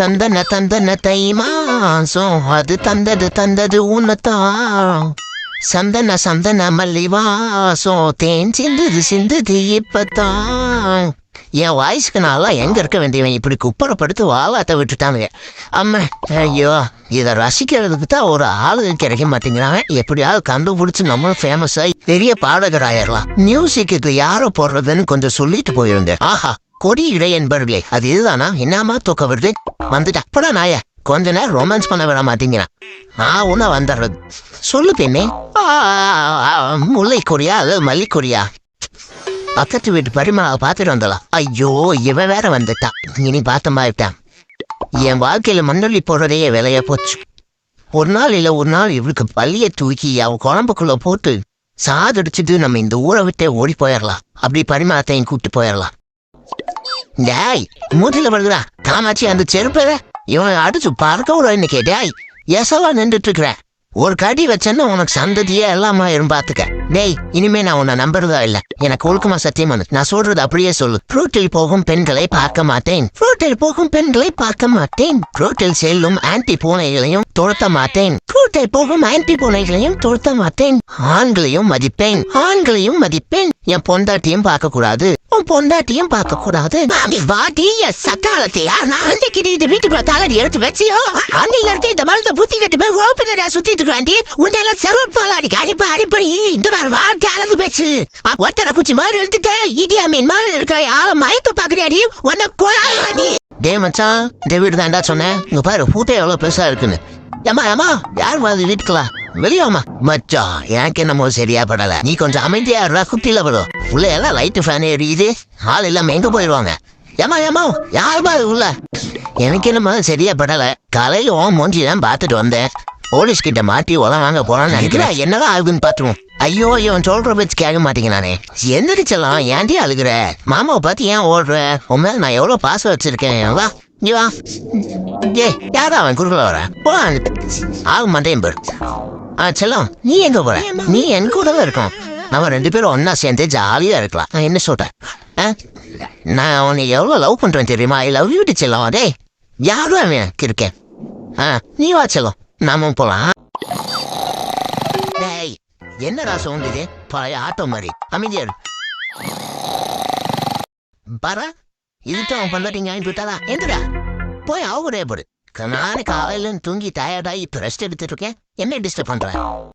தந்தன தந்தன தை மாசம் அது தந்தது தந்தது உன்னதான் சந்தன சந்தன மல்லி வாசம் தேன் சிந்துது சிந்துது இப்பத்தான் என் வாய்ஸ்க்கு நான்லாம் எங்கே இருக்க வேண்டியவன்? இப்படி குப்பரப்படுத்து வாவாத்த விட்டுட்டானுங்க. அம்மா ஐயோ இதை ரசிக்கிறதுக்கு தான் ஒரு ஆளு கிடைக்க மாட்டேங்கிறாங்க. எப்படியாவது கண்டுபிடிச்சி நம்மளும் ஃபேமஸாக பெரிய பாடகர் ஆயிடலாம் மியூசிக்கு யாரை போடுறதுன்னு கொஞ்சம் சொல்லிட்டு போயிருந்தேன். ஆஹா கொடி இடை என்பர்களே அது இதுதானா? என்னமா தூக்க வருது? வந்துட்டு. அப்படா நாய. கொஞ்ச நேரம் ரொமான்ஸ் பண்ண விட மாட்டேங்கிறான் நான் உன்ன வந்துடுறது. சொல்லு பெண்ணே. முல்லை கொடியா அது மல்லி கொடியா பக்கத்து வீட்டு பரிமாவை பார்த்துட்டு வந்தலாம். ஐயோ இவன் வேற வந்துட்டான் இனி பார்த்த மாதிரிட்டான் என் வாழ்க்கையில மண்ணொல்லி போடுறதையே விலைய போச்சு. ஒரு நாள் இல்லை ஒரு நாள் இவளுக்கு பள்ளியை தூக்கி அவன் குழம்புக்குள்ள போட்டு சாதடிச்சுட்டு நம்ம இந்த ஊரை விட்டே ஓடி போயிடலாம். அப்படி பரிமாத்தையும் கூப்பிட்டு போயிடலாம். டேய் மூட்டில வருதுடா காமாட்சி அந்த செருப்ப இவன் அடிச்சு பார்க்க ஒரு இன்னைக்கு டேய் எசவா நின்றுட்டு இருக்கிற. ஒரு கடி வச்சேன்னா உனக்கு சந்ததியே எல்லாமா இரும் பாத்துக்க. டேய் இனிமே நான் உன்னை நம்புறதா இல்ல. எனக்கு ஒழுக்கமா சத்தியம் வந்து நான் சொல்றது அப்படியே சொல்லு. ஃப்ரூட்டில் போகும் பெண்களை பார்க்க மாட்டேன். ஃப்ரூட்டில் போகும் பெண்களை பார்க்க மாட்டேன். ஃப்ரூட்டில் செல்லும் ஆன்டி பூனைகளையும் துரத்த மாட்டேன். ஃப்ரூட்டில் போகும் ஆன்டி பூனைகளையும் துரத்த மாட்டேன். ஆண்களையும் மதிப்பேன். ஆண்களையும் மதிப்பேன். என் பொண்டாட்டியும் பார்க்க கூடாது உன் பொண்டாட்டியும் பார்க்க கூடாது மாமி வாடி என் சக்காலத்தையா நான் வந்து கிட்ட வீட்டுக்குள்ள தாளடி எடுத்து வச்சியோ? அன்னையில இருந்து இந்த மாதிரி புத்தி கட்டு போய் ஓப்பனரா சுத்திட்டு இருக்காண்டி உன்னெல்லாம் செவப்பாளாடி அடிப்பா அடிப்படி இந்த மாதிரி வார்த்தை அளந்து பேச்சு ஒத்தரை குச்சி மாதிரி எடுத்துட்ட இடியா மீன் மாதிரி இருக்க ஆள மயக்க பாக்குறியாடி உன்னை கொலாடி டே மச்சான் இந்த வீடு தான்டா சொன்னேன். இங்க பாரு பூட்டை எவ்வளவு பெருசா இருக்குன்னு. ஏமா ஏமா யார் வந்து வீட்டுக்கலாம் வெளியாமா? மச்சான் எனக்கு என்னமோ சரியா படல. நீ கொஞ்சம் அமைதியா இருடா குட்டில வரும் உள்ள எல்லாம் லைட் ஃபேன் எரியுது. ஆள் இல்லாம எங்க போயிடுவாங்க ஏமா ஏமா யாருமா உள்ள? எனக்கு என்னமோ சரியா படல. காலையில ஓம் மூஞ்சி தான் பார்த்துட்டு வந்தேன். போலீஸ் கிட்ட மாட்டி உலம் வாங்க போறான்னு நினைக்கிறேன். என்னதான் ஆகுதுன்னு பாத்துருவோம் ஐயோ இவன் சொல்ற பேச்சு கேட்க மாட்டேங்கிறானே. எந்திரிச்சலாம் ஏன்டி அழுகுற? மாமாவை பார்த்து ஏன் ஓடுற? உன் மேல நான் எவ்வளவு பாசம் வச்சிருக்கேன். வா இங்க வா. ஏ யாரா அவன் குறுக்கல வர? போலாம் ஆகும் மண்டையும் பேர் ஆ செல்லம் நீ எங்க போற? நீ என் கூடவே இருக்கும். நம்ம ரெண்டு பேரும் ஒன்னா சேர்ந்து ஜாலியா இருக்கலாம். என்ன சொல்றேன் ஆ? நான் உன்னை எவ்வளவு லவ் பண்றேன் தெரியுமா? ஐ லவ் யூ டி செல்லம். டேய் யாரும் அவன் இருக்கேன்? ஆ நீ வா செல்லம். நாம போலாம். டேய் என்னடா சவுண்ட் இது? பழைய ஆட்டோ மாதிரி. அமைதியா இரு. பாரா இதுதான் அவன் பண்ணாட்டிங்க வாங்கிட்டு எந்திரா போய் அவரே போடு. நானே காலையில தூங்கி டயர்டாகி இப்போ ரெஸ்ட் எடுத்துட்டு இருக்கேன் என்ன டிஸ்டர்ப் பண்றேன்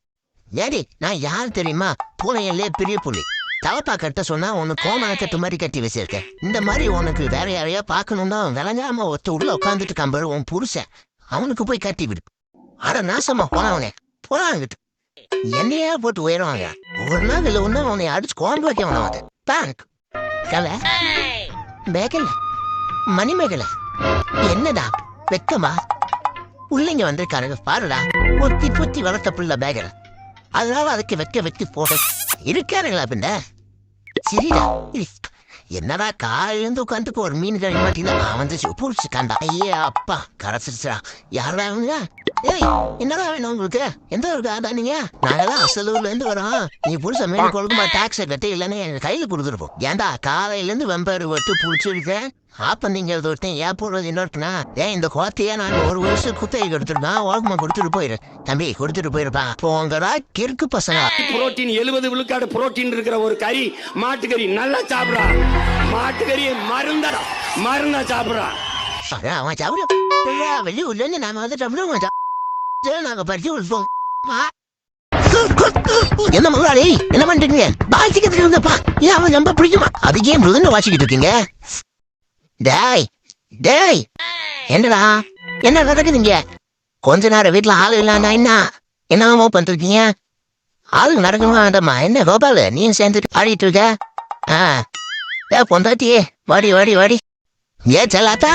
ஏடி நான் யார் தெரியுமா? பூனையிலே பெரிய புலி. தலப்பா கட்ட சொன்னா உனக்கு கோமண கட்டு மாதிரி கட்டி வச்சிருக்கேன். இந்த மாதிரி உனக்கு வேற யாரையா பார்க்கணும்னா விளங்காம ஒருத்த உள்ள உட்காந்துட்டு கம்பரு உன் புருஷன். அவனுக்கு போய் கட்டி விடு. அட நாசமா போனவனே போனாங்கிட்டு என்னையா போட்டு உயருவாங்க? ஒரு நாள் இல்லை ஒன்றும் அவனை அடிச்சு குழம்பு வைக்க வேணாம் பேங்க் கலை. மேகல. மணிமேகலை. என்னடா? வெக்கமா? பிள்ளைங்க வந்திருக்காருங்க பாருடா. பொத்தி பொத்தி வளர்த்த புள்ள பேகர் அதனால அதுக்கு வெக்க வெட்டி போட. இருக்காருங்களா பின்ன? சரிடா. என்னடா காலிலிருந்து உட்காந்துக்கு ஒரு மீன் கறி மாட்டினா அவன் வந்து புடிச்சு கண்டா. ஐயே அப்பா கரைச்சிருச்சா யாரா அவங்க ஏய் என்னடா வேணும் உங்களுக்கு எந்த ஊருக்கு ஆடா நீங்க? நாங்கெல்லாம் அசலூர்ல இருந்து வரோம். நீ புருஷ மீன் குழம்பு டாக்ஸை கட்டி இல்லைன்னு எங்க கையில கொடுத்துருப்போம் ஏன்டா காலையில இருந்து வெம்பாரு வெட்டு புடிச்சிருக்கேன் ஆப்ப நீங்க ஒருத்தன் ஏன் போடுறது இன்னொருத்தனா? ஏன் இந்த கோத்தையே நான் ஒரு வருஷம் குத்தகை கொடுத்துருந்தேன் ஓகமா கொடுத்துட்டு போயிரு. தம்பி கொடுத்துட்டு போயிருப்பான் போங்கடா கிறுக்கு பசங்க. புரோட்டீன் எழுபது விழுக்காடு புரோட்டீன் இருக்கிற ஒரு கறி மாட்டுக்கறி நல்லா சாப்பிடா மாட்டுக்கறி மருந்தா மருந்தா சாப்பிடா அவன் சாப்பிடும் வெளியூர்ல இருந்து நாம வந்து சாப்பிடுவோம் நாங்க பறிச்சு என்ன முதலாளி என்ன பண்றீங்க வாசிக்கிறதுக்கு இருந்தப்பா ஏன் அவன் ரொம்ப பிடிக்குமா அது ஏன் மிருதுன்னு வாசிக்கிட்டு இருக்கீங்க டேய் டேய் என்னடா என்ன நடக்குதுங்க கொஞ்ச நேரம் வீட்டுல ஆளு இல்லைன்னா என்ன என்னமோ பண்ணிருக்கீங்க ஆளு நடக்கணுமா வேண்டாமா என்ன கோபால் நீயும் சேர்ந்துட்டு ஆடிட்டு இருக்க ஆ ஏ பொந்தாட்டியே வாடி வாடி வாடி ஏ செல்லாத்தா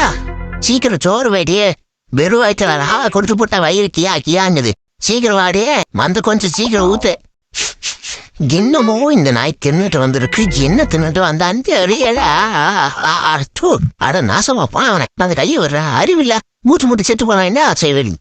சீக்கிரம் சோறு வேட்டியே வெறும் வயிற்று வரா கொடுத்து போட்ட வயிறு கியா கியாங்குது சீக்கிரம் வாடே வந்து கொஞ்சம் சீக்கிரம் ஊத்து. என்னமோ இந்த நாய் தின்னுட்டு வந்திருக்கு. என்ன தின்னுட்டு வந்த அந்த அறியலா அட நாசமா போனவனே நான் அந்த கையை வர்ற அறிவில்ல. மூட்டு மூட்டு செத்து போனா என்ன செய்வேன்?